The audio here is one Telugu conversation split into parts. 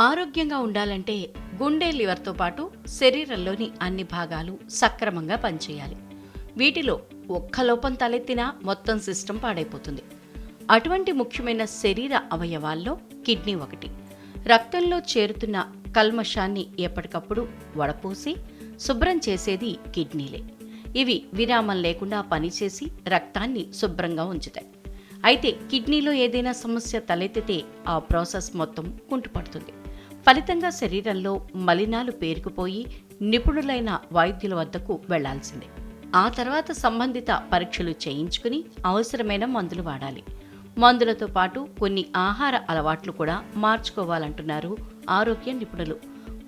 ఆరోగ్యంగా ఉండాలంటే గుండె లివర్తో పాటు శరీరంలోని అన్ని భాగాలు సక్రమంగా పనిచేయాలి. వీటిలో ఒక్క లోపం తలెత్తినా మొత్తం సిస్టమ్ పాడైపోతుంది. అటువంటి ముఖ్యమైన శరీర అవయవాల్లో కిడ్నీ ఒకటి. రక్తంలో చేరుతున్న కల్మషాన్ని ఎప్పటికప్పుడు వడపోసి శుభ్రం చేసేది కిడ్నీలే. ఇవి విరామం లేకుండా పనిచేసి రక్తాన్ని శుభ్రంగా ఉంచుతాయి. అయితే కిడ్నీలో ఏదైనా సమస్య తలెత్తితే ఆ ప్రాసెస్ మొత్తం కుంటుపడుతుంది. ఫలితంగా శరీరంలో మలినాలు పేరుకుపోయి నిపుణులైన వైద్యుల వద్దకు వెళ్ళాల్సిందే. ఆ తర్వాత సంబంధిత పరీక్షలు చేయించుకుని అవసరమైన మందులు వాడాలి. మందులతో పాటు కొన్ని ఆహార అలవాట్లు కూడా మార్చుకోవాలంటున్నారు ఆరోగ్య నిపుణులు.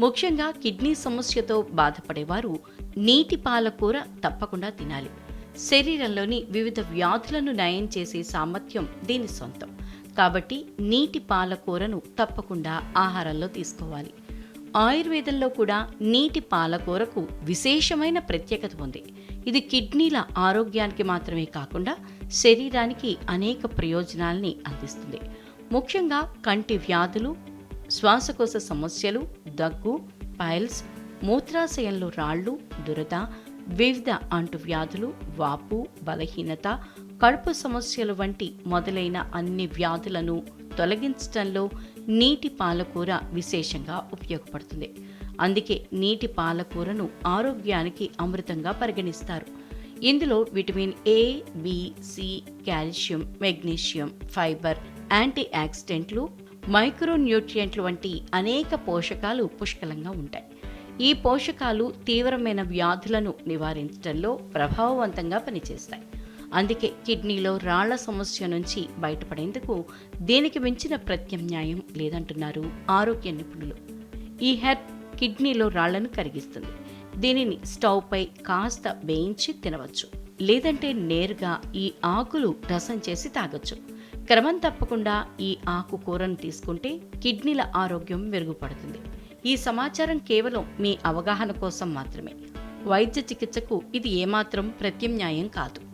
ముఖ్యంగా కిడ్నీ సమస్యతో బాధపడేవారు నీటి పాలకూర తప్పకుండా తినాలి. శరీరంలోని వివిధ వ్యాధులను నయం చేసే సామర్థ్యం దీని సొంతం. కాబట్టి నీటి పాలకూరను తప్పకుండా ఆహారంలో తీసుకోవాలి. ఆయుర్వేదంలో కూడా నీటి పాలకూరకు విశేషమైన ప్రత్యేకత ఉంది. ఇది కిడ్నీల ఆరోగ్యానికి మాత్రమే కాకుండా శరీరానికి అనేక ప్రయోజనాల్ని అందిస్తుంది. ముఖ్యంగా కంటి వ్యాధులు శ్వాసకోశ సమస్యలు దగ్గు పైల్స్ మూత్రాశయంలో రాళ్ళు దురద వివిధ అంటువ్యాధులు వాపు బలహీనత కడుపు సమస్యలు వంటి మొదలైన అన్ని వ్యాధులను తొలగించడంలో నీటి పాలకూర విశేషంగా ఉపయోగపడుతుంది. అందుకే నీటి పాలకూరను ఆరోగ్యానికి అమృతంగా పరిగణిస్తారు. ఇందులో vitamin A B C calcium magnesium fibre anti ఆక్సిడెంట్లు మైక్రోన్యూట్రియంట్లు వంటి అనేక పోషకాలు పుష్కలంగా ఉంటాయి. ఈ పోషకాలు తీవ్రమైన వ్యాధులను నివారించడంలో ప్రభావవంతంగా పనిచేస్తాయి. అందుకే కిడ్నీలో రాళ్ళ సమస్య నుంచి బయటపడేందుకు దీనికి మించిన ప్రత్యామ్నాయం లేదంటున్నారు ఆరోగ్య నిపుణులు. ఈ హెర్బ్ కిడ్నీలో రాళ్ళను కరిగిస్తుంది. దీనిని స్టవ్పై కాస్త వేయించి తినవచ్చు. లేదంటే నేరుగా ఈ ఆకులు రసం చేసి తాగొచ్చు. క్రమం తప్పకుండా ఈ ఆకు కూరను తీసుకుంటే కిడ్నీల ఆరోగ్యం మెరుగుపడుతుంది. ఈ సమాచారం కేవలం మీ అవగాహన కోసం మాత్రమే. వైద్య చికిత్సకు ఇది ఏమాత్రం ప్రత్యామ్నాయం కాదు.